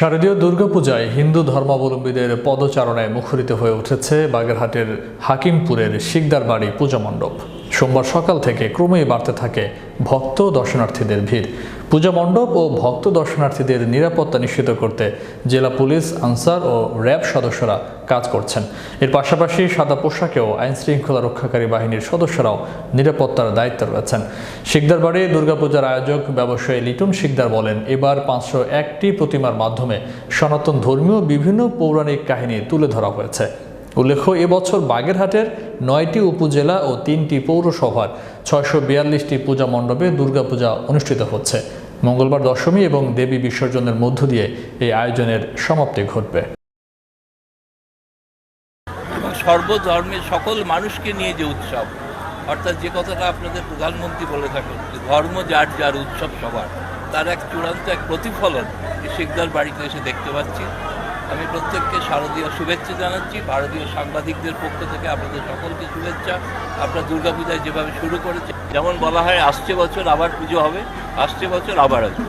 শারদীয় দুর্গাপূজায় হিন্দু ধর্মাবলম্বীদের পদচারণায় মুখরিত হয়ে উঠেছে বাগেরহাটের হাকিমপুরের শিকদার বাড়ি পূজা মণ্ডপ। সোমবার সকাল থেকে ক্রমেই বাড়তে থাকে ভক্ত দর্শনার্থীদের ভিড়। পূজা মণ্ডপ ও ভক্ত দর্শনার্থীদের নিরাপত্তা নিশ্চিত করতে জেলা পুলিশ, আনসার ও র্যাব সদস্যরা কাজ করছেন। এর পাশাপাশি সাদা পোশাকেও আইন শৃঙ্খলা রক্ষাকারী বাহিনীর সদস্যরাও নিরাপত্তার দায়িত্বে রয়েছেন। শিকদার বাড়ি দুর্গাপূজার আয়োজক ব্যবসায়ী লিটন শিকদার বলেন, এবার পাঁচশো একটি প্রতিমার মাধ্যমে সনাতন ধর্মীয় বিভিন্ন পৌরাণিক কাহিনী তুলে ধরা হয়েছে। উল্লেখ্য এবছর বাগেরহাটের নয়টি উপজেলা ও তিনটি পৌরসভার ছয়শো বিয়াল্লিশটি পূজা মণ্ডপে দুর্গাপূজা অনুষ্ঠিত হচ্ছে। মঙ্গলবার দশমী এবং দেবী বিসর্জনের মধ্য দিয়ে এই আয়োজনের সমাপ্তি ঘটবে। সর্বধর্মের সকল মানুষকে নিয়ে যে উৎসব, অর্থাৎ যে কথাটা আপনাদের প্রধানমন্ত্রী বলে থাকেন ধর্ম যার যার উৎসব সবার, তার এক চূড়ান্ত এক প্রতিফলন শিকদার বাড়িতে এসে দেখতে পাচ্ছি। আমি প্রত্যেককে শারদীয় শুভেচ্ছা জানাচ্ছি, ভারতীয় সাংবাদিকদের পক্ষ থেকে আপনাদের সকলকে শুভেচ্ছা। আপনার দুর্গাপূজায় যেভাবে শুরু করেছে, যেমন বলা হয়, আসছে বছর আবার পুজো হবে, আসছে বছর আবার আসবে।